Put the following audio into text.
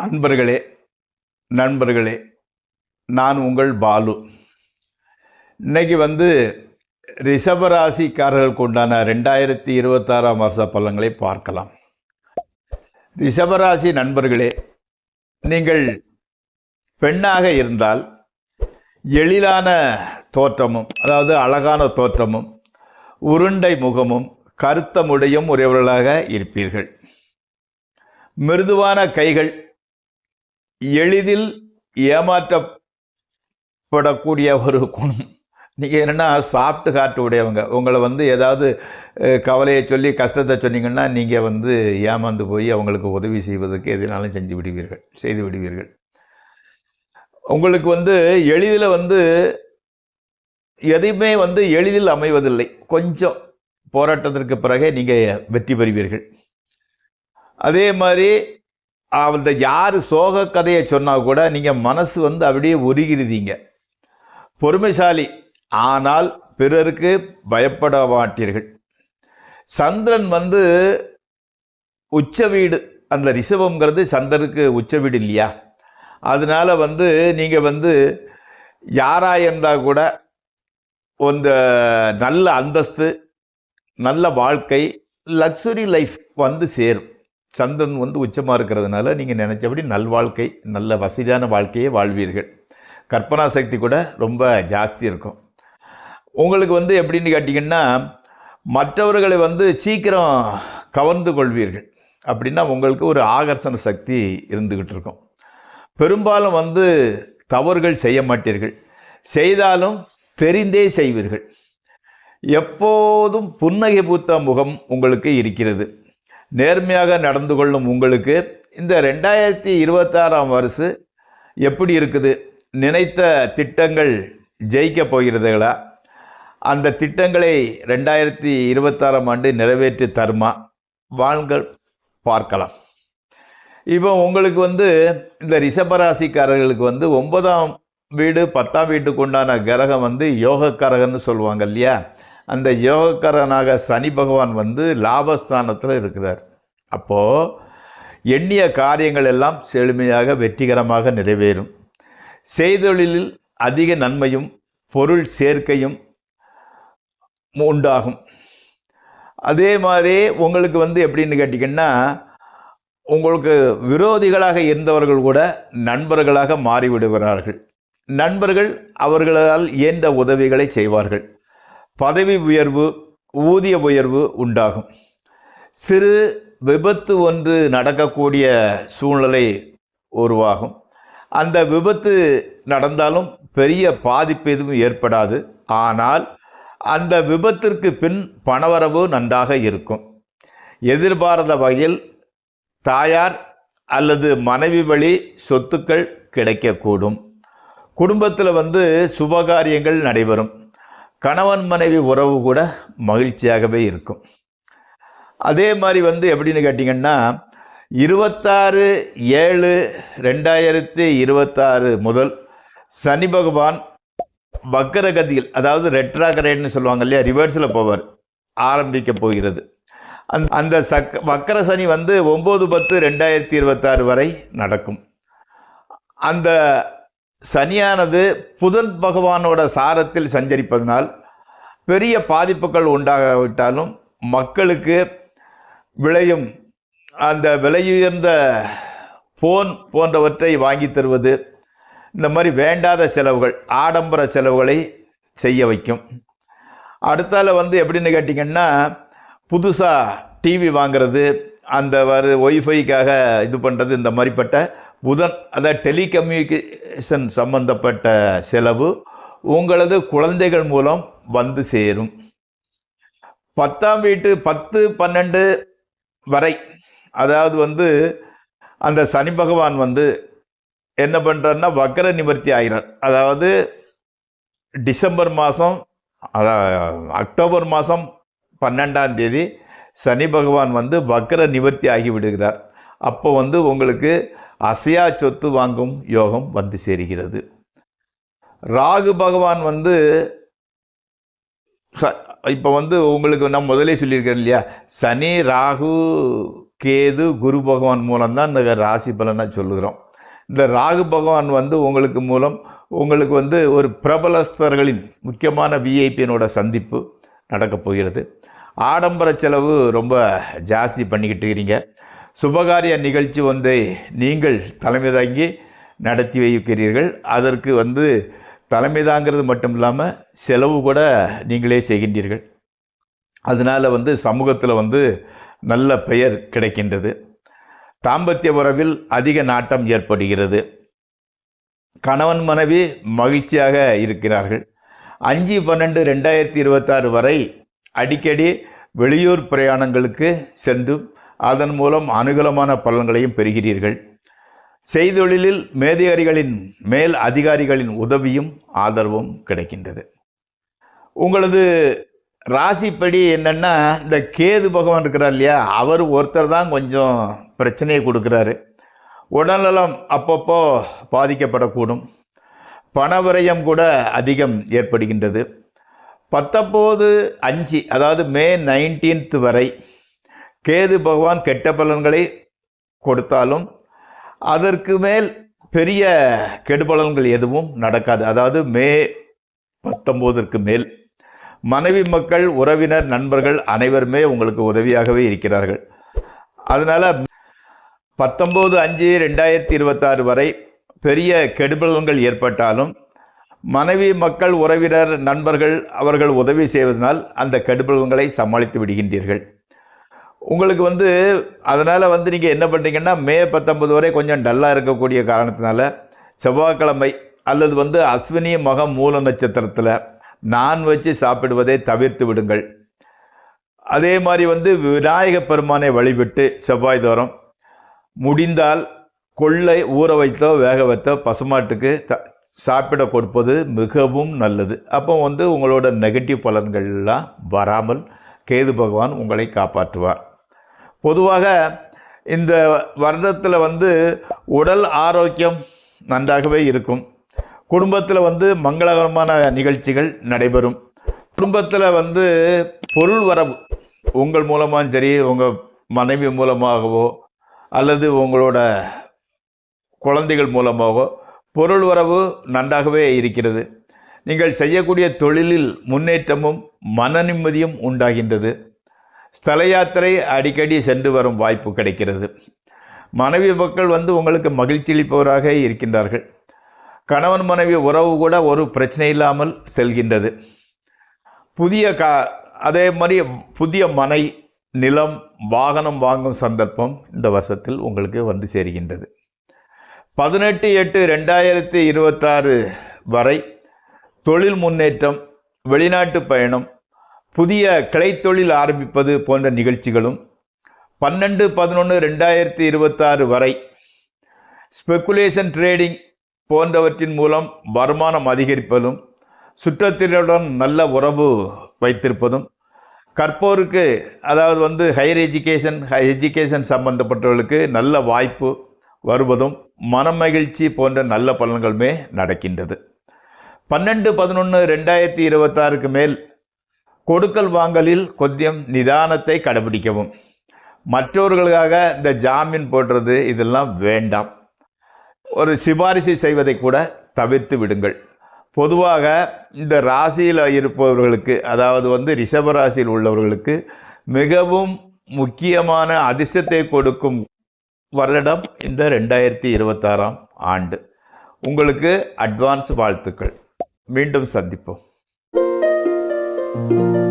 அன்பர்களே நண்பர்களே நான் உங்கள் பாலு. இன்னைக்கு வந்து ரிஷபராசிக்காரர்களுக்கு உண்டான ரெண்டாயிரத்தி இருபத்தாறாம் வருஷ பலன்களை பார்க்கலாம். ரிஷபராசி நண்பர்களே நீங்கள் பெண்ணாக இருந்தால் எழிலான தோற்றமும் அதாவது அழகான தோற்றமும் உருண்டை முகமும் கருத்த முடியும் உடையவர்களாக இருப்பீர்கள். மிருதுவான கைகள் எளிதில் ஏமாற்றப்படக்கூடிய ஒரு குணம். நீங்கள் என்னென்னா சாப்பிட்டு காட்டு உடையவங்க. உங்களை வந்து ஏதாவது கவலையை சொல்லி கஷ்டத்தை சொன்னீங்கன்னா நீங்கள் வந்து ஏமாந்து போய் அவங்களுக்கு உதவி செய்வதற்கு எதுனாலும் செஞ்சு விடுவீர்கள் செய்து விடுவீர்கள். உங்களுக்கு வந்து எளிதில் வந்து எதையுமே வந்து எளிதில் அமைவதில்லை. கொஞ்சம் போராட்டத்திற்கு பிறகே நீங்கள் வெற்றி பெறுவீர்கள். அதே மாதிரி அந்த யார் சோக கதையை சொன்னால் கூட நீங்கள் மனசு வந்து அப்படியே உருகிருதீங்க பொறுமைசாலி. ஆனால் பிறருக்கு பயப்பட மாட்டீர்கள். சந்திரன் வந்து உச்ச வீடு. அந்த ரிஷபங்கிறது சந்திரனுக்கு உச்ச வீடு இல்லையா? அதனால் வந்து நீங்கள் வந்து யாராக இருந்தால் கூட இந்த நல்ல அந்தஸ்து நல்ல வாழ்க்கை லக்ஸுரி லைஃப் வந்து சேரும். சந்திரன் வந்து உச்சமாக இருக்கிறதுனால நீங்கள் நினச்சபடி நல்வாழ்க்கை நல்ல வசதியான வாழ்க்கையை வாழ்வீர்கள். கற்பனா சக்தி கூட ரொம்ப ஜாஸ்தி இருக்கும். உங்களுக்கு வந்து எப்படின்னு கேட்டிங்கன்னா மற்றவர்களை வந்து சீக்கிரம் கவர்ந்து கொள்வீர்கள். அப்படின்னா உங்களுக்கு ஒரு ஆகர்ஷண சக்தி இருந்துக்கிட்டு இருக்கும். பெரும்பாலும் வந்து தவறுகள் செய்ய மாட்டீர்கள். செய்தாலும் தெரிந்தே செய்வீர்கள். எப்போதும் புன்னகை பூத்த முகம் உங்களுக்கு இருக்கிறது. நேர்மையாக நடந்து கொள்ளும் உங்களுக்கு இந்த ரெண்டாயிரத்தி இருபத்தாறாம் வருஷு எப்படி இருக்குது? நினைத்த திட்டங்கள் ஜெயிக்க போகிறதுகளா? அந்த திட்டங்களை ரெண்டாயிரத்தி இருபத்தாறாம் ஆண்டு நிறைவேற்றி தருமா? வாழ்கள் பார்க்கலாம். இப்போ உங்களுக்கு வந்து இந்த ரிஷபராசிக்காரர்களுக்கு வந்து ஒன்பதாம் வீடு பத்தாம் வீட்டுக்கு உண்டான கிரகம் வந்து யோகக்காரகன்னு சொல்லுவாங்க இல்லையா? அந்த யோகக்காரனாக சனி பகவான் வந்து லாபஸ்தானத்தில் இருக்கிறார். அப்போது எண்ணிய காரியங்கள் எல்லாம் செழுமையாக வெற்றிகரமாக நிறைவேறும். செய்தொழிலில் அதிக நன்மையும் பொருள் சேர்க்கையும் உண்டாகும். அதே மாதிரி உங்களுக்கு வந்து எப்படின்னு கேட்டிங்கன்னா உங்களுக்கு விரோதிகளாக இருந்தவர்கள் கூட நண்பர்களாக மாறிவிடுகிறார்கள். நண்பர்கள் அவர்களால் இயன்ற உதவிகளை செய்வார்கள். பதவி உயர்வு ஊதிய உயர்வு உண்டாகும். சிறு விபத்து ஒன்று நடக்கக்கூடிய சூழ்நிலை உருவாகும். அந்த விபத்து நடந்தாலும் பெரிய பாதிப்பு எதுவும் ஏற்படாது. ஆனால் அந்த விபத்திற்கு பின் பணவரவு நன்றாக இருக்கும். எதிர்பாராத வகையில் தாயார் அல்லது மனைவி வழி சொத்துக்கள் கிடைக்கக்கூடும். குடும்பத்தில் வந்து சுபகாரியங்கள் நடைபெறும். கணவன் மனைவி உறவு கூட மகிழ்ச்சியாகவே இருக்கும். அதே மாதிரி வந்து எப்படின்னு கேட்டிங்கன்னா இருபத்தாறு ஏழு ரெண்டாயிரத்தி இருபத்தாறு முதல் சனி பகவான் வக்கரகதியில் அதாவது ரெட்ராகரேட்னு சொல்லுவாங்க இல்லையா ரிவர்ஸில் போவார் ஆரம்பிக்க போகிறது. அந் அந்த சக் வக்கர சனி வந்து ஒம்பது பத்து ரெண்டாயிரத்தி இருபத்தாறு வரை நடக்கும். அந்த சனியானது புதன் பகவானோட சாரத்தில் சஞ்சரிப்பதனால் பெரிய பாதிப்புகள் உண்டாகாவிட்டாலும் மக்களுக்கு விளையும் அந்த விலையுயர்ந்த ஃபோன் போன்றவற்றை வாங்கி தருவது இந்த மாதிரி வேண்டாத செலவுகள் ஆடம்பர செலவுகளை செய்ய வைக்கும். அடுத்தால வந்து எப்படின்னு கேட்டிங்கன்னா புதுசாக டிவி வாங்குறது அந்த வரு ஒய்ஃபைக்காக இது பண்ணுறது இந்த மாதிரிப்பட்ட புதன் அதாவது டெலிகம்யூனிகேஷன் சம்பந்தப்பட்ட செலவு உங்களது குழந்தைகள் மூலம் வந்து சேரும். பத்தாம் வீட்டு பத்து பன்னெண்டு வரை அதாவது வந்து அந்த சனி பகவான் வந்து என்ன பண்ணுறாருன்னா வக்கர நிவர்த்தி ஆகிறார். அதாவது டிசம்பர் மாதம் அக்டோபர் மாதம் பன்னெண்டாம் தேதி சனி பகவான் வந்து வக்கர நிவர்த்தி ஆகி விடுகிறார். அப்போ வந்து உங்களுக்கு அசையா சொத்து வாங்கும் யோகம் வந்து சேருகிறது. ராகு பகவான் வந்து ச இப்போ வந்து உங்களுக்கு நான் முதலே சொல்லியிருக்கேன் இல்லையா? சனி ராகு கேது குரு பகவான் மூலம்தான் இந்த ராசி பலனை சொல்லுகிறோம். இந்த ராகு பகவான் வந்து உங்களுக்கு மூலம் உங்களுக்கு வந்து ஒரு பிரபலஸ்தர்களின் முக்கியமான விஐபியினோட சந்திப்பு நடக்கப் போகிறது. ஆடம்பர செலவு ரொம்ப ஜாஸ்தி பண்ணிக்கிட்டு இருக்கிறீங்க சுபகாரிய நிகழ்ச்சி ஒன்றை நீங்கள் தலைமை தாங்கி நடத்தி வைக்கிறீர்கள். அதற்கு வந்து தலைமை தாங்கிறது மட்டும் இல்லாமல் செலவு கூட நீங்களே செய்கின்றீர்கள். அதனால் வந்து சமூகத்தில் வந்து நல்ல பெயர் கிடைக்கின்றது. தாம்பத்திய உறவில் அதிக நாட்டம் ஏற்படுகிறது. கணவன் மனைவி மகிழ்ச்சியாக இருக்கிறார்கள். அஞ்சு பன்னெண்டு ரெண்டாயிரத்தி இருபத்தாறு வரை அடிக்கடி வெளியூர் பிரயாணங்களுக்கு சென்று அதன் மூலம் அனுகூலமான பலன்களையும் பெறுகிறீர்கள். செய்தொழிலில் மேதிகாரிகளின் மேல் அதிகாரிகளின் உதவியும் ஆதரவும் கிடைக்கின்றது. உங்களது ராசிப்படி என்னென்னா இந்த கேது பகவான் இருக்கிறார் இல்லையா? அவர் ஒருத்தர் தான் கொஞ்சம் பிரச்சனையை கொடுக்குறாரு. உடல்நலம் அப்பப்போ பாதிக்கப்படக்கூடும். பணவிரயம் கூட அதிகம் ஏற்படுகின்றது. பத்தொம்போது அஞ்சு அதாவது மே நைன்டீன்த் வரை கேது பகவான் கெட்ட பலன்களை கொடுத்தாலும் அதற்கு மேல் பெரிய கெடுபலன்கள் எதுவும் நடக்காது. அதாவது மே பத்தொம்போதற்கு மேல் மனைவி மக்கள் உறவினர் நண்பர்கள் அனைவருமே உங்களுக்கு உதவியாகவே இருக்கிறார்கள். அதனால் பத்தொம்போது அஞ்சு ரெண்டாயிரத்தி இருபத்தாறு வரை பெரிய கெடுபலன்கள் ஏற்பட்டாலும் மனைவி மக்கள் உறவினர் நண்பர்கள் அவர்கள் உதவி செய்வதனால் அந்த கெடுபலன்களை சமாளித்து விடுகின்றீர்கள். உங்களுக்கு வந்து அதனால் வந்து நீங்கள் என்ன பண்ணுறீங்கன்னா மே பத்தொம்பது வரை கொஞ்சம் டல்லாக இருக்கக்கூடிய காரணத்தினால செவ்வாய்க்கிழமை அல்லது வந்து அஸ்வினி மகம் மூல நட்சத்திரத்தில் நான் வச்சு சாப்பிடுவதை தவிர்த்து விடுங்கள். அதே மாதிரி வந்து விநாயக பெருமானை வழிபட்டு செவ்வாய் தோறும் முடிந்தால் கொள்ளை ஊற வைத்தோ வேக வைத்தோ பசுமாட்டுக்கு த சாப்பிட கொடுப்பது மிகவும் நல்லது. அப்போ வந்து உங்களோட நெகட்டிவ் பலன்கள்லாம் வராமல் கேது பகவான் உங்களை காப்பாற்றுவார். பொதுவாக இந்த வருடத்தில் வந்து உடல் ஆரோக்கியம் நன்றாகவே இருக்கும். குடும்பத்தில் வந்து மங்களகரமான நிகழ்ச்சிகள் நடைபெறும். குடும்பத்தில் வந்து பொருள் வரவு உங்கள் மூலமாகவும் சரி உங்கள் மனைவி மூலமாகவோ அல்லது உங்களோட குழந்தைகள் மூலமாகவோ பொருள் வரவு நன்றாகவே இருக்கிறது. நீங்கள் செய்யக்கூடிய தொழிலில் முன்னேற்றமும் மன நிம்மதியும் உண்டாகின்றது. ஸ்தல யாத்திரை அடிக்கடி சென்று வரும் வாய்ப்பு கிடைக்கிறது. மனைவி மக்கள் வந்து உங்களுக்கு மகிழ்ச்சி அளிப்பவராக இருக்கின்றார்கள். கணவன் மனைவி உறவு கூட ஒரு பிரச்சனை இல்லாமல் செல்கின்றது. புதிய கா அதே மாதிரி புதிய மனை நிலம் வாகனம் வாங்கும் சந்தர்ப்பம் இந்த வருஷத்தில் உங்களுக்கு வந்து சேர்கின்றது. பதினெட்டு எட்டு ரெண்டாயிரத்தி இருபத்தாறு வரை தொழில் முன்னேற்றம் வெளிநாட்டு பயணம் புதிய கிளைத்தொழில் ஆரம்பிப்பது போன்ற நிகழ்ச்சிகளும் பன்னெண்டு பதினொன்று ரெண்டாயிரத்தி இருபத்தாறு வரை ஸ்பெக்குலேஷன் ட்ரேடிங் போன்றவற்றின் மூலம் வருமானம் அதிகரிப்பதும் சுற்றத்தினருடன் நல்ல உறவு வைத்திருப்பதும் கற்போருக்கு அதாவது வந்து ஹையர் எஜுகேஷன் ஹை எஜுகேஷன் சம்பந்தப்பட்டவர்களுக்கு நல்ல வாய்ப்பு வருவதும் மனமகிழ்ச்சி போன்ற நல்ல பலன்களுமே நடக்கின்றது. பன்னெண்டு பதினொன்று ரெண்டாயிரத்தி இருபத்தாறுக்கு மேல் கொடுக்கல் வாங்கலில் கொஞ்சம் நிதானத்தை கடைபிடிக்கவும். மற்றவர்களுக்காக இந்த ஜாமீன் போடுறது இதெல்லாம் வேண்டாம். ஒரு சிபாரிசு செய்வதை கூட தவிர்த்து விடுங்கள். பொதுவாக இந்த ராசியில் இருப்பவர்களுக்கு அதாவது வந்து ரிஷப ராசியில் உள்ளவர்களுக்கு மிகவும் முக்கியமான அதிர்ஷ்டத்தை கொடுக்கும் வருடம் இந்த ரெண்டாயிரத்தி இருபத்தாறாம் ஆண்டு. உங்களுக்கு அட்வான்ஸ் வாழ்த்துக்கள். மீண்டும் சந்திப்போம். you